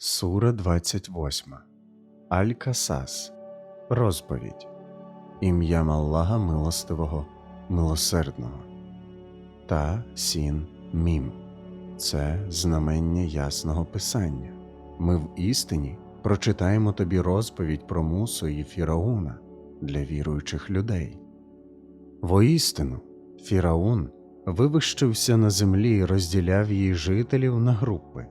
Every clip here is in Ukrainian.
Сура 28. Аль-Касас. Розповідь. Ім'ям Аллаха Милостивого, Милосердного. Та Сін Мім. Це знамення ясного писання. Ми в істині прочитаємо тобі розповідь про Мусу і Фірауна для віруючих людей. Воістину, Фіраун вивищився на землі і розділяв її жителів на групи.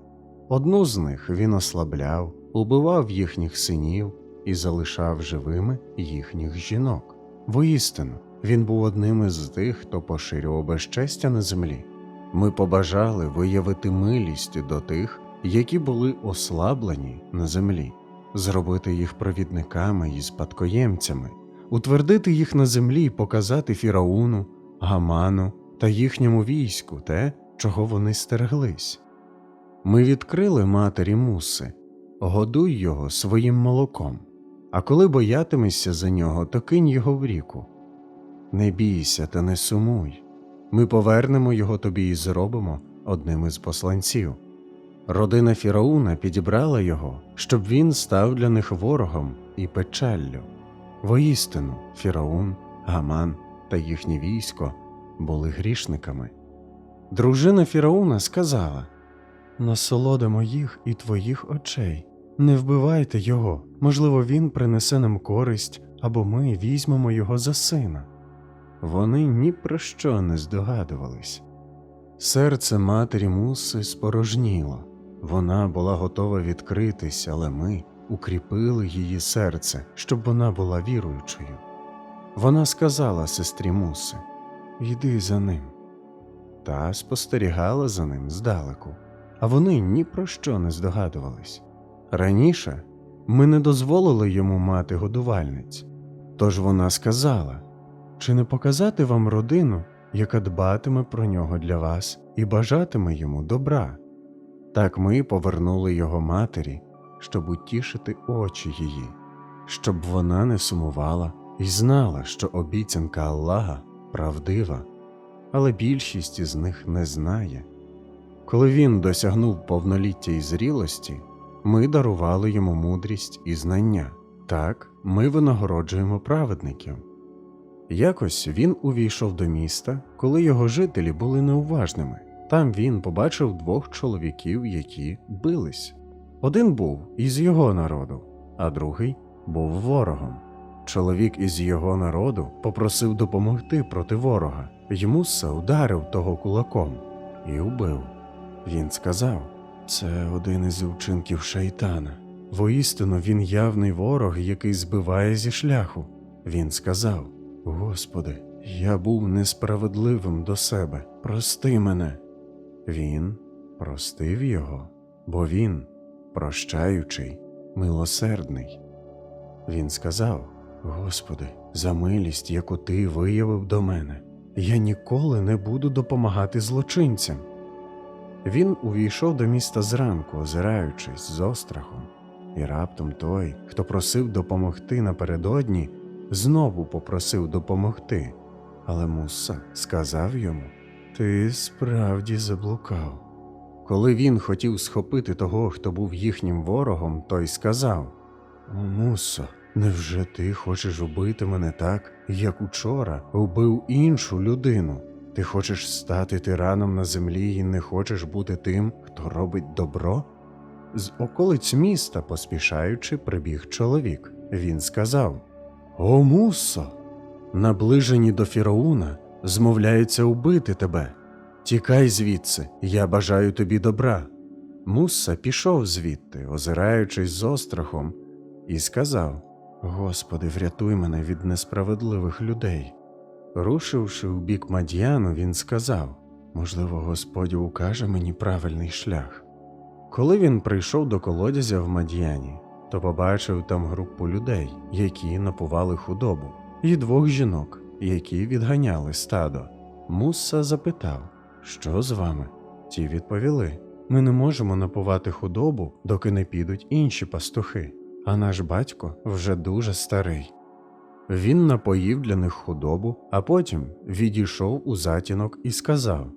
Одну з них він ослабляв, убивав їхніх синів і залишав живими їхніх жінок. Воістину, він був одним із тих, хто поширював безчестя на землі. Ми побажали виявити милість до тих, які були ослаблені на землі, зробити їх провідниками і спадкоємцями, утвердити їх на землі і показати Фірауну, Гаману та їхньому війську те, чого вони стереглись. Ми відкрили матері муси, годуй його своїм молоком, а коли боятимешся за нього, то кинь його в ріку. Не бійся та не сумуй. Ми повернемо його тобі і зробимо одним із посланців. Родина Фірауна підібрала його, щоб він став для них ворогом і печаллю. Воістину, Фіраун, Гаман та їхнє військо були грішниками. Дружина Фірауна сказала Насолода моїх і твоїх очей. Не вбивайте його, можливо, він принесе нам користь, або ми візьмемо його за сина. Вони ні про що не здогадувались. Серце матері муси спорожніло. Вона була готова відкритись, але ми укріпили її серце, щоб вона була віруючою. Вона сказала сестрі муси Йди за ним. Та спостерігала за ним здалеку, а вони ні про що не здогадувались. Раніше ми не дозволили йому мати годувальниць, тож вона сказала чи не показати вам родину, яка дбатиме про нього для вас і бажатиме йому добра. Так ми повернули його матері, щоб утішити очі її, щоб вона не сумувала і знала, що обіцянка Аллаха правдива, але більшість із них не знає. Коли він досягнув повноліття і зрілості, ми дарували йому мудрість і знання. Так, ми винагороджуємо праведників. Якось він увійшов до міста, коли його жителі були неуважними. Там він побачив двох чоловіків, які бились. Один був із його народу, а другий був ворогом. Чоловік із його народу попросив допомогти проти ворога. Йому Муса ударив того кулаком і убив. Він сказав: це один із вчинків шайтана. Воістину він явний ворог, який збиває зі шляху. Він сказав: Господи, я був несправедливим до себе, прости мене. Він простив його, бо він, прощаючий, милосердний. Він сказав: Господи, за милість, яку ти виявив до мене, я ніколи не буду допомагати злочинцям. Він увійшов до міста зранку, озираючись з острахом, і раптом той, хто просив допомогти напередодні, знову попросив допомогти. Але Муса сказав йому Ти справді заблукав. Коли він хотів схопити того, хто був їхнім ворогом, той сказав О, Мусо, невже ти хочеш убити мене так, як учора вбив іншу людину? Ти хочеш стати тираном на землі і не хочеш бути тим, хто робить добро? З околиць міста, поспішаючи, прибіг чоловік. Він сказав О, Мусо! Наближені до Фірауна змовляються убити тебе. Тікай звідси, я бажаю тобі добра. Муса пішов звідти, озираючись з острахом, і сказав Господи, врятуй мене від несправедливих людей. Рушивши в бік Мадьяну, він сказав можливо, Господь укаже мені правильний шлях. Коли він прийшов до колодязя в Мадьяні, то побачив там групу людей, які напували худобу, і двох жінок, які відганяли стадо. Мусса запитав, що з вами? Ті відповіли: Ми не можемо напувати худобу, доки не підуть інші пастухи, а наш батько вже дуже старий. Він напоїв для них худобу, а потім відійшов у затінок і сказав: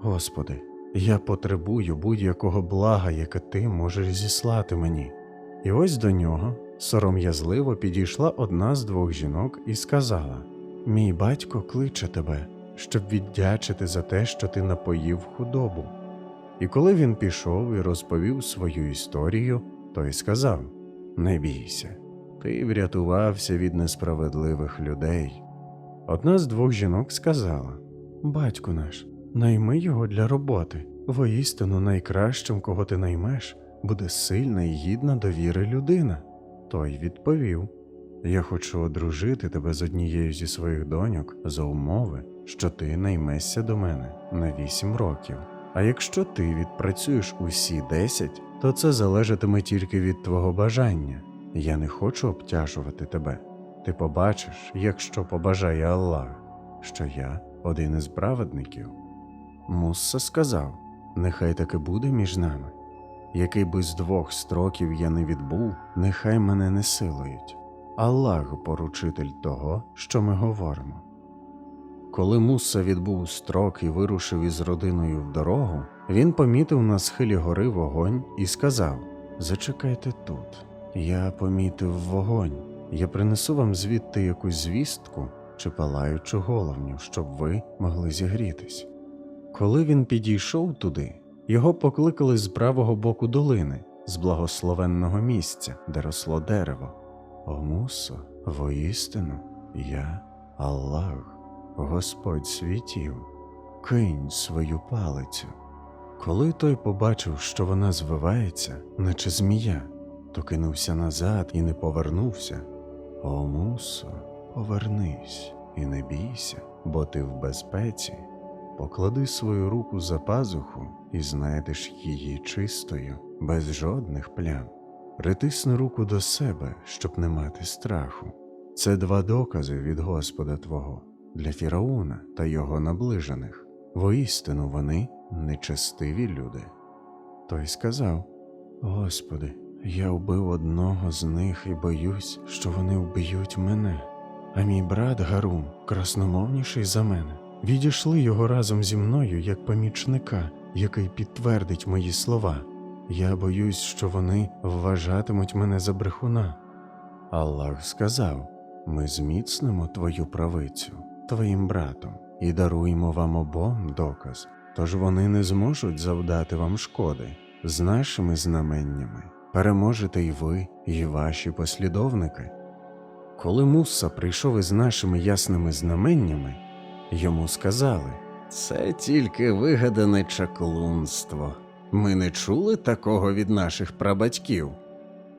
Господи, Я потребую будь-якого блага, яке ти можеш зіслати мені. І ось до нього сором'язливо підійшла одна з двох жінок і сказала: Мій батько кличе тебе, щоб віддячити за те, що ти напоїв худобу. І коли він пішов і розповів свою історію, той сказав: Не бійся, ти врятувався від несправедливих людей. Одна з двох жінок сказала: Батько наш, найми його для роботи. Воістину найкращим, кого ти наймеш, буде сильна і гідна довіри людина. Той відповів: Я хочу одружити тебе з однією зі своїх доньок за умови, що ти наймешся до мене на вісім років. А якщо ти відпрацюєш усі десять, то це залежатиме тільки від твого бажання. Я не хочу обтяжувати тебе. Ти побачиш, якщо побажає Аллах, що я один із праведників. Мусса сказав: Нехай таки буде між нами. Який би з двох строків я не відбув, нехай мене не силують. Аллах поручитель того, що ми говоримо. Коли Муса відбув строк і вирушив із родиною в дорогу, він помітив на схилі гори вогонь і сказав: Зачекайте тут. Я помітив вогонь. Я принесу вам звідти якусь звістку чи палаючу головню, щоб ви могли зігрітись. Коли він підійшов туди, його покликали з правого боку долини, з благословенного місця, де росло дерево. О Мусо, воістину, я Аллах, Господь світів, кинь свою палицю. Коли той побачив, що вона звивається, наче змія, то кинувся назад і не повернувся. О Мусо, повернись і не бійся, бо ти в безпеці. Поклади свою руку за пазуху і знайдеш її чистою, без жодних плям. Притисни руку до себе, щоб не мати страху. Це два докази від Господа Твого для Фірауна та його наближених. Воістину вони нечестиві люди. Той сказав: Господи, я вбив одного з них і боюсь, що вони вб'ють мене. А мій брат Гарун, красномовніший за мене, відійшли його разом зі мною як помічника, який підтвердить мої слова. Я боюсь, що вони вважатимуть мене за брехуна. Аллах сказав: Ми зміцнимо твою правицю, твоїм братом, і даруємо вам обом доказ, тож вони не зможуть завдати вам шкоди з нашими знаменнями. Переможете і ви, і ваші послідовники. Коли Муса прийшов із нашими ясними знаменнями, йому сказали: Це тільки вигадане чаклунство. Ми не чули такого від наших прабатьків.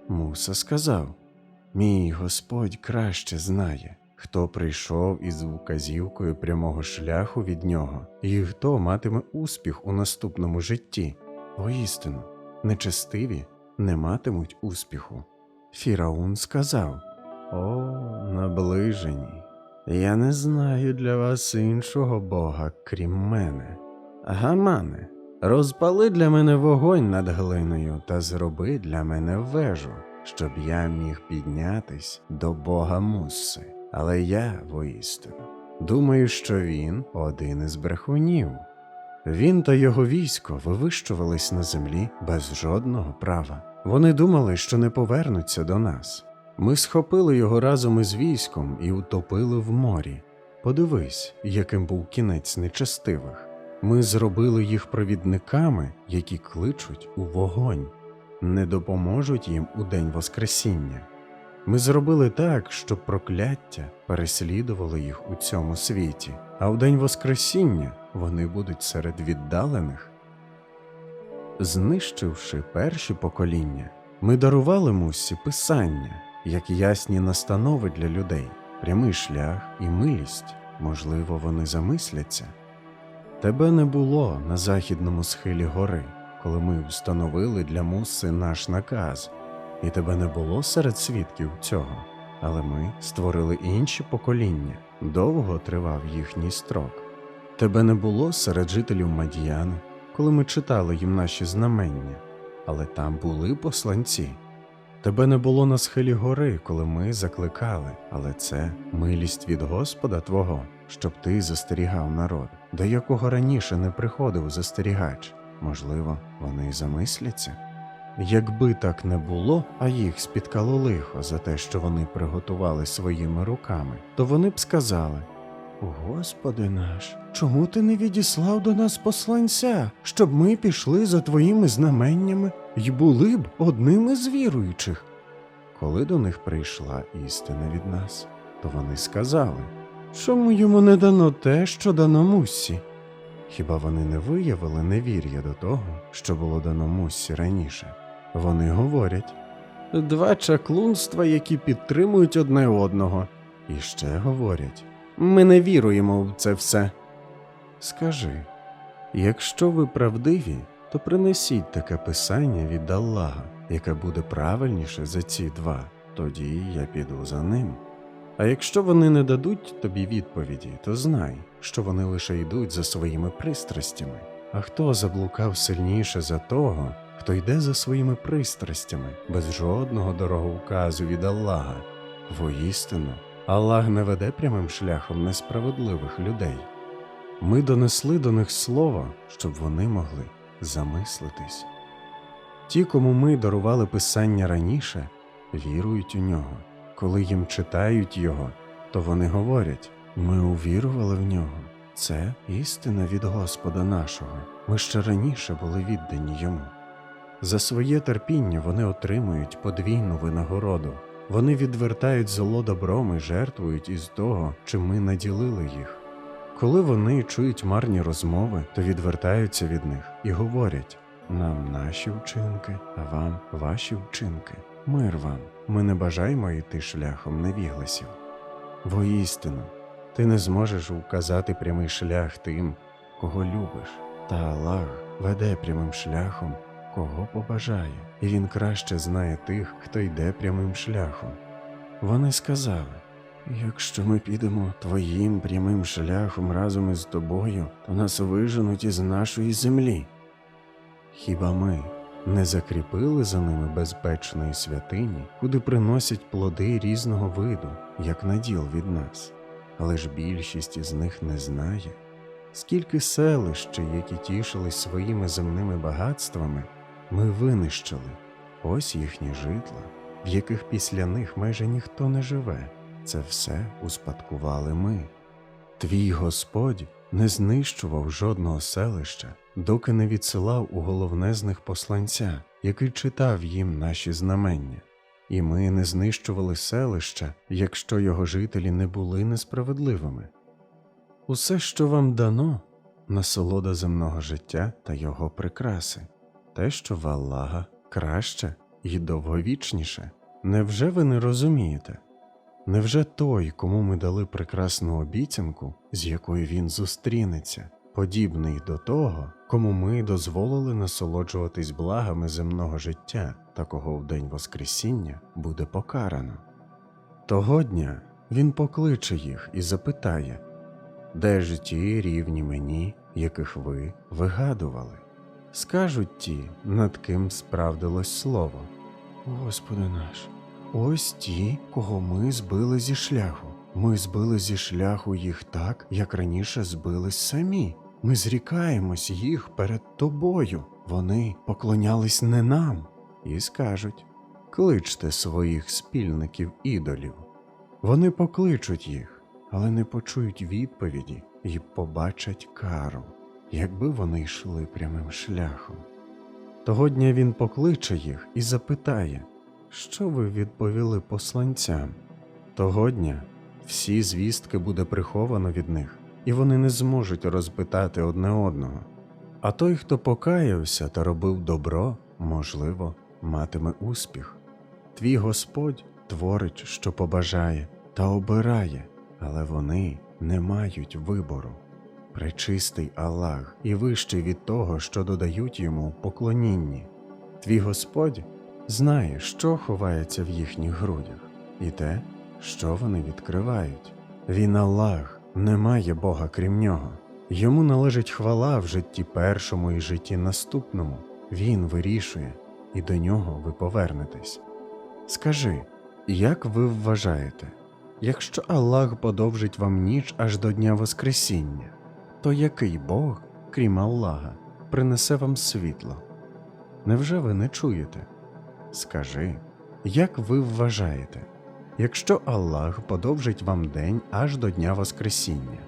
Муса сказав: Мій Господь краще знає, хто прийшов із вказівкою прямого шляху від нього, і хто матиме успіх у наступному житті. Воістину, нечестиві не матимуть успіху. Фіраун сказав: О, наближені, я не знаю для вас іншого Бога, крім мене. Гамане, розпали для мене вогонь над глиною та зроби для мене вежу, щоб я міг піднятись до Бога Мусси. Але я, воістину, думаю, що він один із брехунів. Він та його військо вивищувались на землі без жодного права. Вони думали, що не повернуться до нас. Ми схопили його разом із військом і утопили в морі. Подивись, яким був кінець нечестивих. Ми зробили їх провідниками, які кличуть у вогонь, не допоможуть їм у день Воскресіння. Ми зробили так, щоб прокляття переслідувало їх у цьому світі, а в день Воскресіння вони будуть серед віддалених. Знищивши перші покоління, ми дарували мусі писання, як ясні настанови для людей, прямий шлях і милість, можливо, вони замисляться. Тебе не було на західному схилі гори, коли ми встановили для муси наш наказ, і тебе не було серед свідків цього, але ми створили інші покоління, довго тривав їхній строк. Тебе не було серед жителів Мадіяни, коли ми читали їм наші знамення, але там були посланці. Тебе не було на схилі гори, коли ми закликали, але це милість від Господа Твого, щоб ти застерігав народ, до якого раніше не приходив застерігач. можливо, вони замисляться. Якби так не було, а їх спіткало лихо за те, що вони приготували своїми руками, то вони б сказали: Господи наш, чому ти не відіслав до нас посланця, щоб ми пішли за твоїми знаменнями й були б одними з віруючих? Коли до них прийшла істина від нас, то вони сказали, чому йому не дано те, що дано Муссі? Хіба вони не виявили невір'я до того, що було дано Муссі раніше? Вони говорять два чаклунства, які підтримують одне одного, і ще говорять ми не віруємо в це все. Скажи, якщо ви правдиві, то принесіть таке писання від Аллаха, яке буде правильніше за ці два, тоді я піду за ним. А якщо вони не дадуть тобі відповіді, то знай, що вони лише йдуть за своїми пристрастями. А хто заблукав сильніше за того, хто йде за своїми пристрастями, без жодного дороговказу від Аллаха? Воістину, Аллах не веде прямим шляхом несправедливих людей. Ми донесли до них слово, щоб вони могли замислитись. Ті, кому ми дарували писання раніше, вірують у нього. Коли їм читають його, то вони говорять: ми увірували в нього. Це істина від Господа нашого. Ми ще раніше були віддані йому. За своє терпіння вони отримують подвійну винагороду. Вони відвертають зло добром і жертвують із того, чим ми наділили їх. Коли вони чують марні розмови, то відвертаються від них і говорять нам наші вчинки, а вам ваші вчинки. Мир вам, ми не бажаємо йти шляхом невігласів. Воістину, ти не зможеш указати прямий шлях тим, кого любиш, та Аллах веде прямим шляхом, кого побажає, і він краще знає тих, хто йде прямим шляхом. Вони сказали: якщо ми підемо твоїм прямим шляхом разом із тобою, то нас виженуть із нашої землі. Хіба ми не закріпили за ними безпечної святині, куди приносять плоди різного виду, як наділ від нас, але ж більшість із них не знає, скільки селищ, які тішились своїми земними багатствами, ми винищили, ось їхні житла, в яких після них майже ніхто не живе. Це все успадкували ми. Твій Господь не знищував жодного селища, доки не відсилав у головне з них посланця, який читав їм наші знамення. І ми не знищували селища, якщо його жителі не були несправедливими. Усе, що вам дано, насолода земного життя та його прикраси, те, що в Аллаха краще і довговічніше. Невже ви не розумієте? Невже той, кому ми дали прекрасну обіцянку, з якою він зустрінеться, подібний до того, кому ми дозволили насолоджуватись благами земного життя, та кого в день Воскресіння буде покарано? Того дня він покличе їх і запитає, де ж ті рівні мені, яких ви вигадували? Скажуть ті, над ким справдилось слово. Господи наш, ось ті, кого ми збили зі шляху. Ми збили зі шляху їх так, як раніше збились самі. Ми зрікаємось їх перед тобою. Вони поклонялись не нам і скажуть: кличте своїх спільників ідолів. Вони покличуть їх, але не почують відповіді і побачать кару, якби вони йшли прямим шляхом. Того дня він покличе їх і запитає, що ви відповіли посланцям. Того дня всі звістки буде приховано від них, і вони не зможуть розпитати одне одного. А той, хто покаявся та робив добро, можливо, матиме успіх. Твій Господь творить, що побажає, та обирає, але вони не мають вибору. Пречистий Аллах і вищий від того, що додають йому поклонінні. Твій Господь знає, що ховається в їхніх грудях, і те, що вони відкривають. Він Аллах, немає Бога крім нього. Йому належить хвала в житті першому і житті наступному. Він вирішує, і до нього ви повернетесь. Скажи, як ви вважаєте, якщо Аллах подовжить вам ніч аж до Дня Воскресіння, то який Бог, крім Аллаха, принесе вам світло. Невже ви не чуєте? Скажи, як ви вважаєте, якщо Аллах подовжить вам день аж до Дня Воскресіння,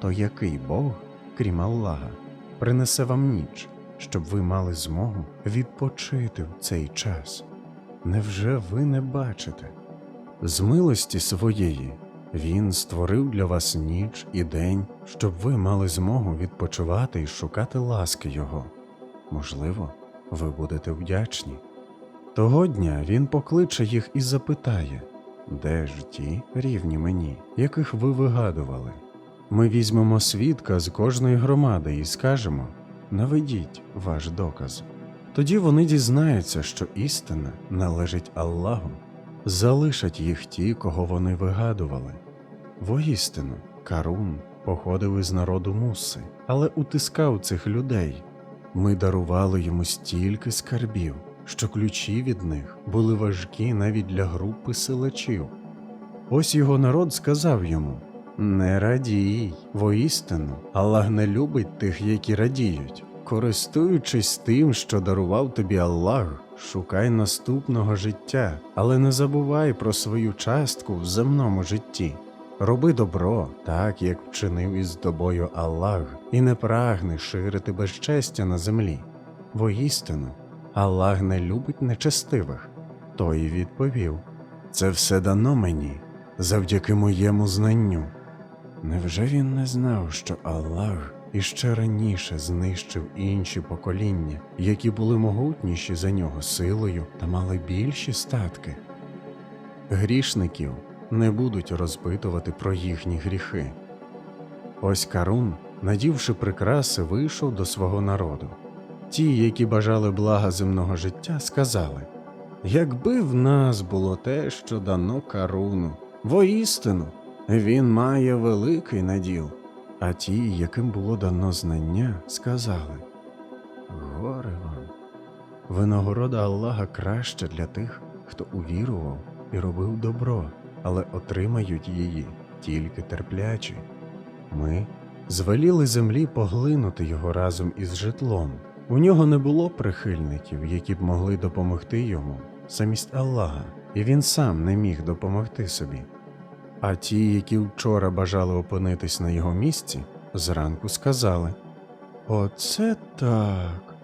то який Бог, крім Аллаха, принесе вам ніч, щоб ви мали змогу відпочити в цей час? Невже ви не бачите? З милості своєї він створив для вас ніч і день, щоб ви мали змогу відпочивати і шукати ласки Його. Можливо, ви будете вдячні. Того дня він покличе їх і запитає, де ж ті рівні мені, яких ви вигадували? Ми візьмемо свідка з кожної громади і скажемо наведіть ваш доказ. Тоді вони дізнаються, що істина належить Аллаху, залишать їх ті, кого вони вигадували. Воістину, Карун походив із народу Муси, але утискав цих людей. Ми дарували йому стільки скарбів, що ключі від них були важкі навіть для групи силачів. Ось його народ сказав йому: Не радій, воістину, Аллах не любить тих, які радіють. Користуючись тим, що дарував тобі Аллах, шукай наступного життя, але не забувай про свою частку в земному житті. Роби добро, так як вчинив із тобою Аллах, і не прагни ширити безчестя на землі. Воістину, Аллах не любить нечестивих. Той відповів: Це все дано мені завдяки моєму знанню. Невже він не знав, що Аллах іще раніше знищив інші покоління, які були могутніші за нього силою та мали більші статки? Грішників не будуть розпитувати про їхні гріхи. Ось Карун, надівши прикраси, вийшов до свого народу. Ті, які бажали блага земного життя, сказали Якби в нас було те, що дано Каруну, воістину, він має великий наділ. А ті, яким було дано знання, сказали Горе вам. Винагорода Аллаха краща для тих, хто увірував і робив добро, але отримають її тільки терплячі. Ми звеліли землі поглинути його разом із житлом. У нього не було прихильників, які б могли допомогти йому замість Аллаха, і він сам не міг допомогти собі. А ті, які вчора бажали опинитись на його місці, зранку сказали: Оце так.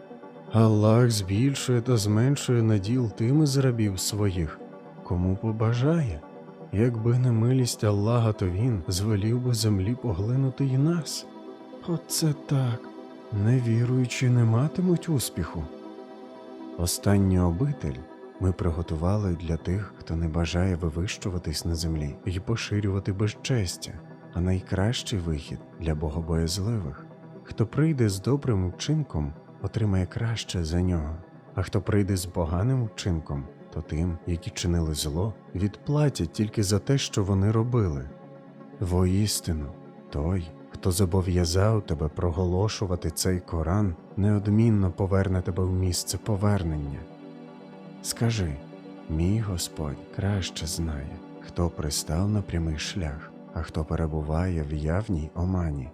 Аллах збільшує та зменшує наділ тим із рабів своїх, кому побажає. Якби не милість Аллаха, то він звелів би землі поглинути й нас. Оце так. Невіруючі не матимуть успіху. Останню обитель ми приготували для тих, хто не бажає вивищуватись на землі і поширювати безчестя, а найкращий вихід для богобоязливих. Хто прийде з добрим вчинком, отримає краще за нього, а хто прийде з поганим вчинком, то тим, які чинили зло, відплатять тільки за те, що вони робили. Воістину, той, хто зобов'язав тебе проголошувати цей Коран, неодмінно поверне тебе в місце повернення. Скажи, мій Господь краще знає, хто пристав на прямий шлях, а хто перебуває в явній омані.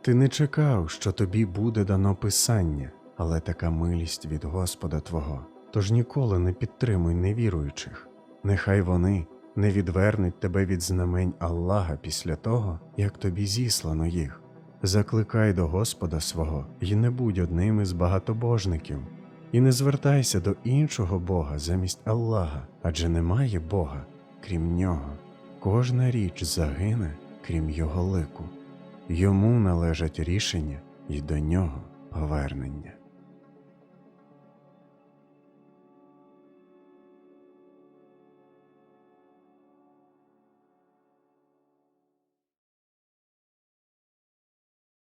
Ти не чекав, що тобі буде дано писання, але така милість від Господа Твого, тож ніколи не підтримуй невіруючих. Нехай вони не відвернуть тебе від знамень Аллаха після того, як тобі зіслано їх. Закликай до Господа свого і не будь одним із багатобожників, і не звертайся до іншого Бога замість Аллаха, адже немає Бога, крім нього. Кожна річ загине, крім його лику. Йому належать рішення і до нього повернення.